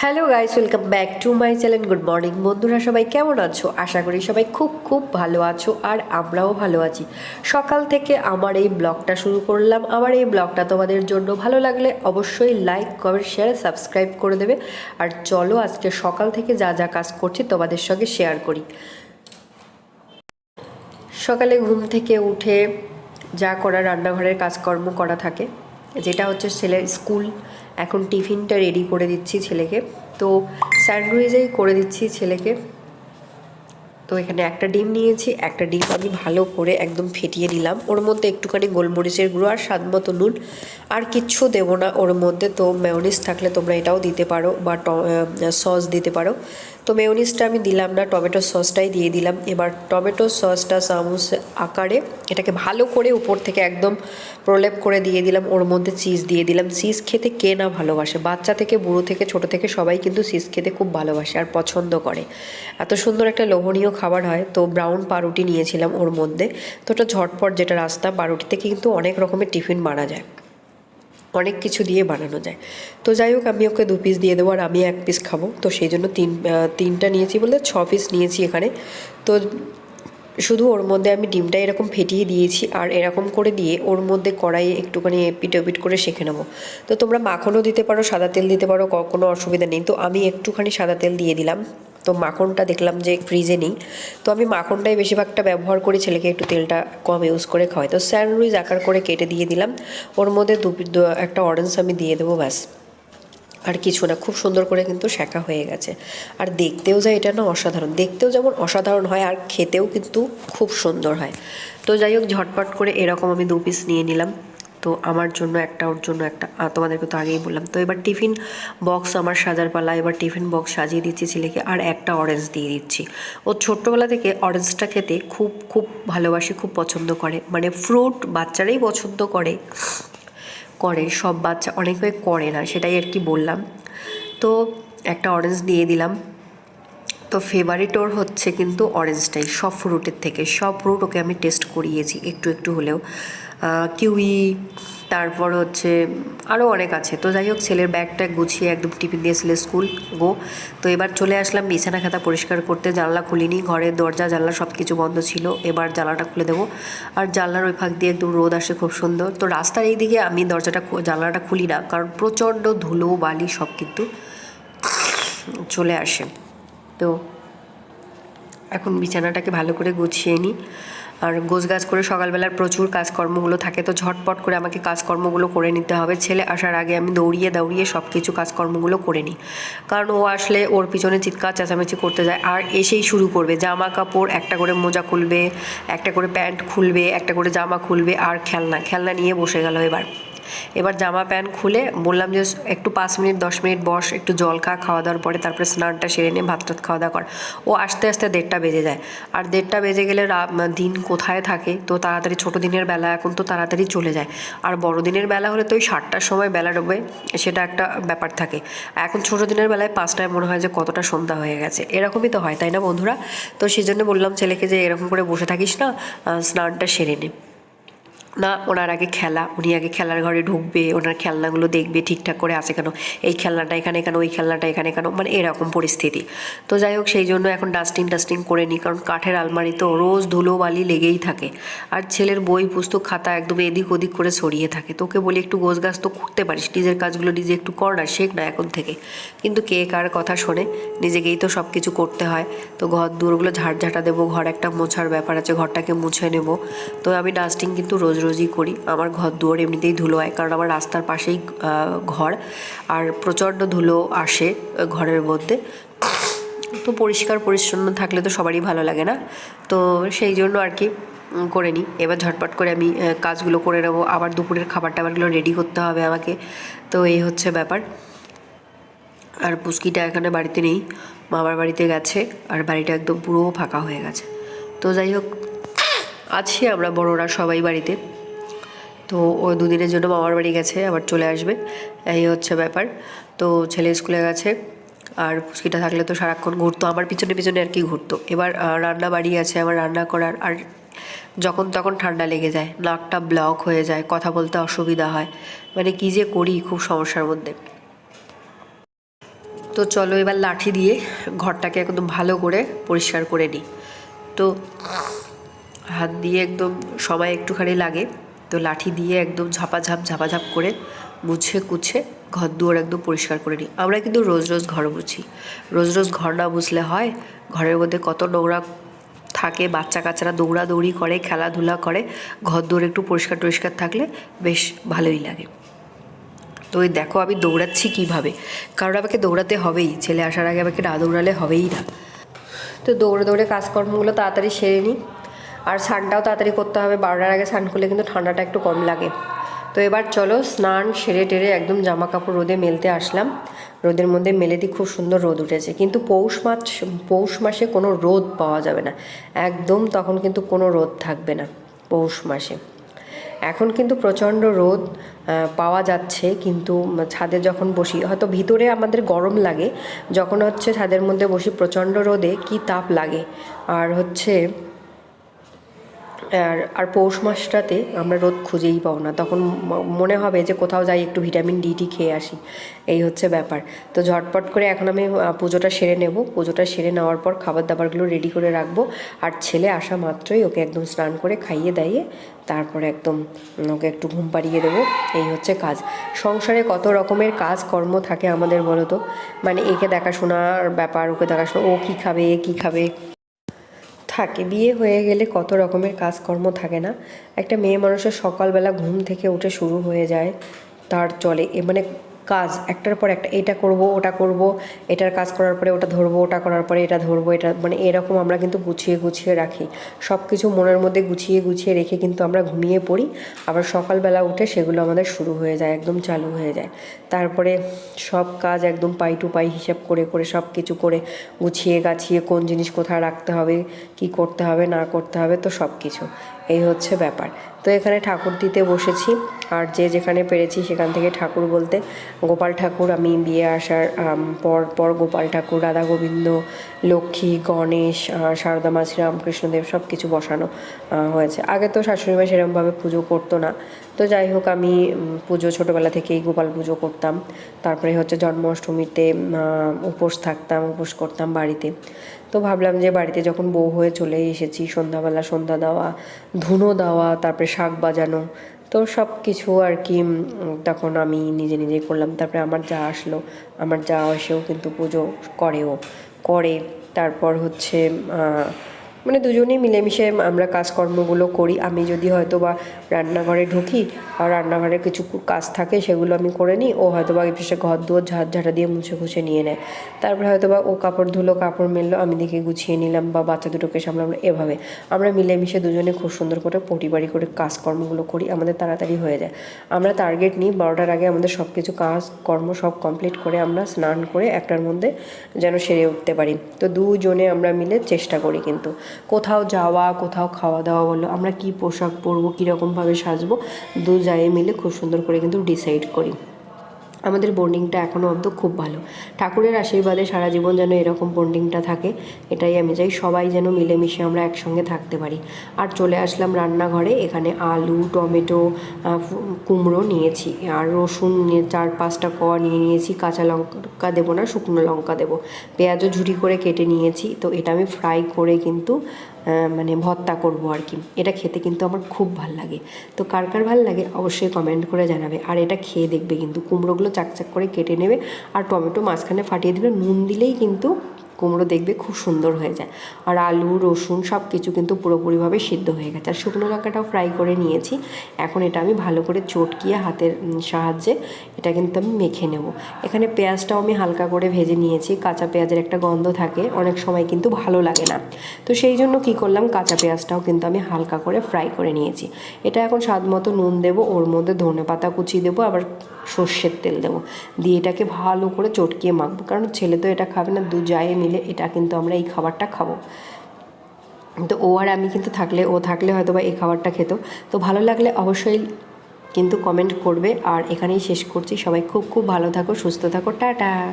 Hello guys welcome back to my channel good morning বন্ধুরা সবাই কেমন আছো? আশা করি সবাই খুব খুব ভালো আছো আর আমরাও ভালো আছি। সকাল থেকে আমার এই ব্লগটা শুরু করলাম। আমার এই ব্লগটা তোমাদের জন্য ভালো লাগলে অবশ্যই লাইক কমেন্ট শেয়ার সাবস্ক্রাইব করে দেবে। আর চলো আজকে সকাল থেকে যা যা কাজ করছি তোমাদের সঙ্গে শেয়ার করি। সকালে ঘুম থেকে উঠে যা করা রান্নাঘরের কাজকর্ম করা থাকে, যেটা হচ্ছে ছেলের স্কুল এখন টিফিনটা রেডি করে দিচ্ছি ছেলেকে। তো স্যান্ডউইচেই করে দিচ্ছি ছেলেকে। তো এখানে একটা ডিম নিয়েছি, একটা ডিম আমি ভালো করে একদম ফেটিয়ে নিলাম। ওর মধ্যে একটুখানি গোলমরিচের গুঁড়ো আর স্বাদ মতো নুন। আর কিচ্ছু দেবো না, ওর মধ্যে তো ম্যাওনিস থাকলে তোমরা এটাও দিতে পারো বা সস দিতে পারো। তো মেয়নিসটা আমি দিলাম না, টমেটো সসটাই দিয়ে দিলাম। এবার টমেটো সসটা চামচ আকারে এটাকে ভালো করে উপর থেকে একদম প্রলেপ করে দিয়ে দিলাম। ওর মধ্যে চিজ দিয়ে দিলাম। চিজ খেতে কে না ভালোবাসে? বাচ্চা থেকে, বুড়ো থেকে, ছোট থেকে সবাই কিন্তু চিজ খেতে খুব ভালোবাসে আর পছন্দ করে। এত সুন্দর একটা লোভনীয় খাবার হয়। তো ব্রাউন পাউরুটি নিয়েছিলাম ওর মধ্যে। তো ওটা ঝটপট যেটা রাস্তা পাউরুটি থেকে কিন্তু অনেক রকমের টিফিন মারা যায়। অনেক কিছু দিয়ে বানানো যায়। তো যাই হোক, আমি ওকে দু পিস দিয়ে দেবো আর আমি এক পিস খাব। তো সেই জন্য তিন তিনটা নিয়েছি বলে ছ পিস নিয়েছি এখানে। তো শুধু ওর মধ্যে আমি ডিমটা এরকম ফেটিয়ে দিয়েছি আর এরকম করে দিয়ে ওর মধ্যে কড়াইয়ে একটুখানি এপিট ওপিট করে শেখে নেব। তো তোমরা মাখনও দিতে পারো, সাদা তেল দিতে পারো কোনো অসুবিধা নেই। তো আমি একটুখানি সাদা তেল দিয়ে দিলাম। তো মাখনটা দেখলাম যে ফ্রিজে নেই। তো আমি মাখনটাই বেশিরভাগটা ব্যবহার করি, ছেলেকে একটু তেলটা কম ইউজ করে খাওয়াই। তো স্যান্ডউইচ আকার করে কেটে দিয়ে দিলাম। ওর মধ্যে দু একটা অরেঞ্জ আমি দিয়ে দেবো ব্যাস। আর কিছু না, খুব সুন্দর করে কিন্তু শেখা হয়ে গেছে। আর দেখতেও যায় এটা না অসাধারণ। দেখতেও যেমন অসাধারণ হয়, আর খেতেও কিন্তু খুব সুন্দর হয়। তো যাই হোক, ঝটপট করে এরকম আমি দু পিস নিয়ে নিলাম। তো আমার জন্য একটা, ওর জন্য একটা তোমাদেরকে তো আগেই বললাম। তো এবার টিফিন বক্স আমার সাজার পালা, এবার টিফিন বক্স সাজিয়ে দিচ্ছি ছেলেকে, আর একটা অরেঞ্জ দিয়ে দিচ্ছি। ও ছোট্টবেলা থেকে অরেঞ্জটা খেতে খুব খুব ভালোবাসে, খুব পছন্দ করে। মানে ফ্রুট বাচ্চারাই পছন্দ করে করে, সব বাচ্চা, অনেকে করে না, সেটাই আর কি বললাম। তো একটা অরেঞ্জ দিয়ে দিলাম। তো ফেভারিট ওর হচ্ছে কিন্তু অরেঞ্জটাই সব ফ্রুটের থেকে, সব ফ্রুট ওকে আমি টেস্ট করিয়েছি, একটু একটু হলেও। কিউই, তারপর হচ্ছে আরও অনেক আছে। তো যাই হোক, ছেলের ব্যাগটা গুছিয়ে একদম টিফিন দিয়ে ছেলে স্কুল, গো। তো এবার চলে আসলাম বিছানা খাতা পরিষ্কার করতে, জানলা খুলিনি, ঘরের দরজা, জানলা সব কিছু বন্ধ ছিল। এবার জানলাটা খুলে দেবো। আর জানলার ওই ফাঁক দিয়ে একদম রোদ আসে খুব সুন্দর। তো রাস্তার এই দিকে আমি দরজাটা জানলাটা খুলি না, কারণ প্রচণ্ড ধুলো, বালি সব কিন্তু চলে আসে। তো এখন বিছানাটাকে ভালো করে গুছিয়ে নিই। আর গোছ গাছ করে সকালবেলার প্রচুর কাজকর্মগুলো থাকে, তো ঝটপট করে আমাকে কাজকর্মগুলো করে নিতে হবে। ছেলে আসার আগে আমি দৌড়িয়ে দৌড়িয়ে সব কিছু কাজকর্মগুলো করে নিই। কারণ ও আসলে ওর পিছনে চিৎকার, চেঁচামেচি করতে যায়, আর এসেই শুরু করবে। জামা কাপড় একটা করে মোজা খুলবে, একটা করে প্যান্ট খুলবে, একটা করে জামা খুলবে, আর খেলনা খেলনা নিয়ে বসে গেল এবার। এবার জামা প্যান্ট খুলে বললাম যে একটু পাঁচ মিনিট, দশ মিনিট বস, একটু জল খা, খাওয়া দাওয়ার পরে তারপরে স্নানটা সেরে নিয়ে ভাত টাত খাওয়া দাওয়া কর। ও আস্তে আস্তে দেড়টা বেজে যায়। আর দেড়টা বেজে গেলে দিন কোথায় থাকে, তো তাড়াতাড়ি ছোটো দিনের বেলা এখন তো তাড়াতাড়ি চলে যায়। আর বড় দিনের বেলা হলে তো ওই সাতটার সময় বেলা ডোবে, সেটা একটা ব্যাপার থাকে। এখন ছোটো দিনের বেলায় পাঁচটায় মনে হয় যে কতটা সন্ধ্যা হয়ে গেছে। এরকমই তো হয়, তাই না বন্ধুরা? তো সেই জন্য বললাম ছেলেকে যে এরকম করে বসে থাকিস না স্নানটা সেরে নে। না, ওনার আগে খেলা, উনি আগে খেলার ঘরে ঢুকবে, ওনার খেলনাগুলো দেখবে, ঠিকঠাক করে আছে কেন, এই খেলনাটা এখানে কেন, ওই খেলনাটা এখানে কেন মানে এরকম পরিস্থিতি। তো যাই হোক, সেই জন্য এখন ডাস্টিং টাস্টিং করে নিই কারণ কাঠের আলমারি তো রোজ ধুলো বালি লেগেই থাকে। আর ছেলের বই, পুস্তক, খাতা একদম এদিক ওদিক করে ছড়িয়ে থাকে। তোকে বলি একটু গোছ গাছ তো করতে পারিস, নিজের কাজগুলো নিজে একটু কর না, শেখ না এখন থেকে। কিন্তু কে কার কথা শোনে, নিজেকেই তো সব কিছু করতে হয়। তো ঘর দুয়ারগুলো ঝাড় ঝাঁটা দেবো, ঘর একটা মোছার ব্যাপার আছে, ঘরটাকে মুছে নেব। তো আমি ডাস্টিং কিন্তু রোজ রোজই করি। আমার ঘর দুয়ার এমনিতেই ধুলো হয়, কারণ আমার রাস্তার পাশেই ঘর। আর প্রচণ্ড ধুলো আসে ঘরের মধ্যে। তো পরিষ্কার, পরিচ্ছন্ন থাকলে তো সবারই ভালো লাগে না। তো সেই জন্য আর কি করে নিই। এবার ঝটপট করে আমি কাজগুলো করে নেব। আবার দুপুরের খাবার টাবারগুলো রেডি করতে হবে আমাকে। তো এই হচ্ছে ব্যাপার। আর পুস্কিটা এখানে বাড়িতে নেই, মামার বাড়িতে গেছে, আর বাড়িটা একদম পুরো ফাঁকা হয়ে গেছে। তো যাই হোক, আছি আমরা বড়রা সবাই বাড়িতে। তো ও দুদিনের জন্য মামার বাড়ি গেছে, আবার চলে আসবে। এই হচ্ছে ব্যাপার। তো ছেলে স্কুলে গেছে, আর পুচকিটা থাকলে তো সারাক্ষণ ঘুরতো, আমার পিছনে পিছনে আর কি ঘুরতো। এবার রান্না বাড়ি আছে, আমার রান্না করার, আর যখন তখন ঠান্ডা লেগে যায়, নাকটা ব্লক হয়ে যায়, কথা বলতে অসুবিধা হয়। মানে কী যে করি, খুব সমস্যার মধ্যে। তো চলো এবার লাঠি দিয়ে ঘরটাকে একদম ভালো করে পরিষ্কার করে নিই। তো হাত দিয়ে একদম সময় একটুখানি লাগে। তো লাঠি দিয়ে একদম ঝাপাঝাপ ঝাপাঝাপ করে মুছে কুছে ঘর দুয়ার একদম পরিষ্কার করে নিই। আমরা কিন্তু রোজ রোজ ঘর মুছি। রোজ রোজ ঘর না মুছলে হয় ঘরের মধ্যে কত নোংরা থাকে, বাচ্চা কাচ্চারা দৌড়াদৌড়ি করে, খেলাধুলা করে, ঘর দুয়ার একটু পরিষ্কার টরিষ্কার থাকলে বেশ ভালোই লাগে। তো ওই দেখো আমি দৌড়াচ্ছি কীভাবে? কারণ আমাকে দৌড়াতে হবেই, ছেলে আসার আগে আমাকে না দৌড়ালে হবেই না। তো দৌড়ে দৌড়ে কাজকর্মগুলো তাড়াতাড়ি সেরে নিই। আর স্নানটাও তাড়াতাড়ি করতে হবে, বারোটার আগে স্নান করলে কিন্তু ঠান্ডাটা একটু কম লাগে। তো এবার চলো স্নান সেরে টেরে একদম জামা কাপড় রোদে মেলতে আসলাম। রোদের মধ্যে মেলে দিই খুব সুন্দর রোদ উঠেছে। কিন্তু পৌষ মাস, পৌষ মাসে কোনো রোদ পাওয়া যাবে না। একদম তখন কিন্তু কোনো রোদ থাকবে না পৌষ মাসে। এখন কিন্তু প্রচণ্ড রোদ পাওয়া যাচ্ছে। কিন্তু ছাদে যখন বসি, হয়তো ভিতরে আমাদের গরম লাগে, যখন হচ্ছে ছাদের মধ্যে বসি প্রচণ্ড রোদে কি তাপ লাগে। আর হচ্ছে আর আর পৌষ মাসটাতে আমরা রোদ খুঁজেই পাবো না। তখন মনে হবে যে কোথাও যাই একটু ভিটামিন ডি টি খেয়ে আসি। এই হচ্ছে ব্যাপার। তো ঝটপট করে এখন আমি পুজোটা সেরে নেব। পুজোটা সেরে নেওয়ার পর খাবার দাবারগুলো রেডি করে রাখব। আর ছেলে আসা মাত্রই ওকে একদম স্নান করে খাইয়ে দাইয়ে তারপরে একদম ওকে একটু ঘুম পাড়িয়ে দেবো। এই হচ্ছে কাজ। সংসারে কত রকমের কাজ কর্ম থাকে আমাদের বলো তো মানে একে দেখাশোনার ব্যাপার, ওকে দেখাশোনা, ও কী খাবে কী খাবে? থাকে। বিয়ে হয়ে গেলে কত রকমের কাজকর্ম থাকে না। একটা মেয়ে মানুষের সকালবেলা ঘুম থেকে উঠে শুরু হয়ে যায়, তার চলে। মানে কাজ, একটার পর একটা এটা করব, ওটা করব, এটার কাজ করার পরে ওটা ধরবো, ওটা করার পরে এটা ধরবো, এটা মানে এরকম আমরা কিন্তু গুছিয়ে গুছিয়ে রাখি। সব কিছু মনের মধ্যে গুছিয়ে গুছিয়ে রেখে কিন্তু আমরা ঘুমিয়ে পড়ি, আবার সকালবেলা উঠে সেগুলো আমাদের শুরু হয়ে যায়, একদম চালু হয়ে যায়। তারপরে সব কাজ একদম পাই টু পাই হিসাব করে করে সব কিছু করে গুছিয়ে, গাছিয়ে কোন জিনিস কোথায় রাখতে হবে, কি করতে হবে, না করতে হবে, তো সব কিছু এই হচ্ছে ব্যাপার। তো এখানে ঠাকুর দিতে বসেছি। আর যে যেখানে পেরেছি সেখান থেকে ঠাকুর বলতে গোপাল ঠাকুর, আমি বিয়ে আসার পর পর গোপাল ঠাকুর, রাধা গোবিন্দ, লক্ষ্মী, গণেশ সারদা মা শ্রীরামকৃষ্ণদেব সব কিছু বসানো হয়েছে। আগে তো শাশুড়িমা সেরকমভাবে পুজো করতো না। তো যাই হোক, আমি পুজো ছোটোবেলা থেকেই গোপাল পুজো করতাম। তারপরে হচ্ছে জন্মাষ্টমীতে উপোস থাকতাম, উপোস করতাম বাড়িতে। তো ভাবলাম যে বাড়িতে যখন বউ হয়ে চলে এসেছি, সন্ধ্যাবেলা সন্ধ্যা দেওয়া, ধুনো দেওয়া, তারপরে শাক বাজানো, তো সব কিছু আর কি তখন আমি নিজে নিজেই করলাম। তারপরে আমার যা আসলো, আমার যা এসেও কিন্তু পুজো করেও, করে তারপর হচ্ছে মানে দুজনেই মিলেমিশে আমরা কাজকর্মগুলো করি। আমি যদি হয়তো বা রান্নাঘরে ঢুকি আর রান্নাঘরে কিছু কাজ থাকে সেগুলো আমি করে নিই, ও হয়তো বা এসে ঘর দুয়ার ঝাড় ঝাঁটা দিয়ে মুছে খুছে নিয়ে নেয়। তারপরে হয়তো বা ও কাপড় ধুলো, কাপড় মেললো, আমি দেখে গুছিয়ে নিলাম বা বাচ্চা দুটোকে সামলাম, এভাবে। আমরা মিলেমিশে দুজনে খুব সুন্দর করে পরিবারি করে কাজকর্মগুলো করি, আমাদের তাড়াতাড়ি হয়ে যায়। আমরা টার্গেট নিই, বারোটার আগে আমাদের সব কিছু কাজ কর্ম সব কমপ্লিট করে আমরা স্নান করে একটার মধ্যে যেন সেরে উঠতে পারি। তো দুজনে আমরা মিলে চেষ্টা করি কিন্তু। কোথাও যাওয়া, কোথাও খাওয়া দাওয়া বলো, আমরা কি পোশাক পরবো, কীরকমভাবে সাজবো দু জায়ে মিলে খুব সুন্দর করে কিন্তু ডিসাইড করি। আমাদের বন্ডিংটা এখনও অব্দ খুব ভালো। ঠাকুরের আশীর্বাদে সারা জীবন যেন এরকম বন্ডিংটা থাকে, এটাই আমি চাই সবাই যেন মিলেমিশে আমরা একসঙ্গে থাকতে পারি। আর চলে আসলাম রান্নাঘরে, এখানে আলু, টমেটো কুমড়ো নিয়েছি, আর রসুন চার পাঁচটা কোয়া নিয়ে নিয়েছি, কাঁচা লঙ্কা দেবো না, শুকনো লঙ্কা দেবো। পেঁয়াজও ঝুড়ি করে কেটে নিয়েছি, তো এটা আমি ফ্রাই করে কিন্তু মানে ভত্তা করব আর কি। এটা খেতে কিন্তু আমার খুব ভালো লাগে। তো কার কার ভালো লাগে অবশ্যই কমেন্ট করে জানাবে। আর এটা খেয়ে দেখবে কিন্তু। কুমড়োগুলো চাকচাক করে কেটে নেবে আর টমেটো মাঝখানে ফাটিয়ে দিলে নুন দিলেই কিন্তু কুমড়ো দেখবে খুব সুন্দর হয়ে যায়। আর আলু, রসুন সব কিছু কিন্তু পুরোপুরিভাবে সিদ্ধ হয়ে গেছে। আর শুকনো লঙ্কাটাও ফ্রাই করে নিয়েছি। এখন এটা আমি ভালো করে চটকিয়ে হাতের সাহায্যে এটা কিন্তু আমি মেখে নেব। এখানে পেঁয়াজটাও আমি হালকা করে ভেজে নিয়েছি। কাঁচা পেঁয়াজের একটা গন্ধ থাকে, অনেক সময় কিন্তু ভালো লাগে না। তো সেই জন্য কি করলাম, কাঁচা পেঁয়াজটাও কিন্তু আমি হালকা করে ফ্রাই করে নিয়েছি। এটা এখন স্বাদ মতো নুন দেবো, ওর মধ্যে ধনে পাতা কুচি দেবো, আবার সর্ষের তেল দেবো। দিয়ে এটাকে ভালো করে চটকিয়ে মাখবো। কারণ ছেলে তো এটা খাবে না, দু জায়ে মিলে এটা কিন্তু আমরা এই খাবারটা খাব। তো ও আর আমি কিন্তু থাকলে, ও থাকলে হয়তো বা এই খাবারটা খেত। তো ভালো লাগলে অবশ্যই কিন্তু কমেন্ট করবে। আর এখানেই শেষ করছি। সবাই খুব খুব ভালো থাকো, সুস্থ থাকো। টাটা!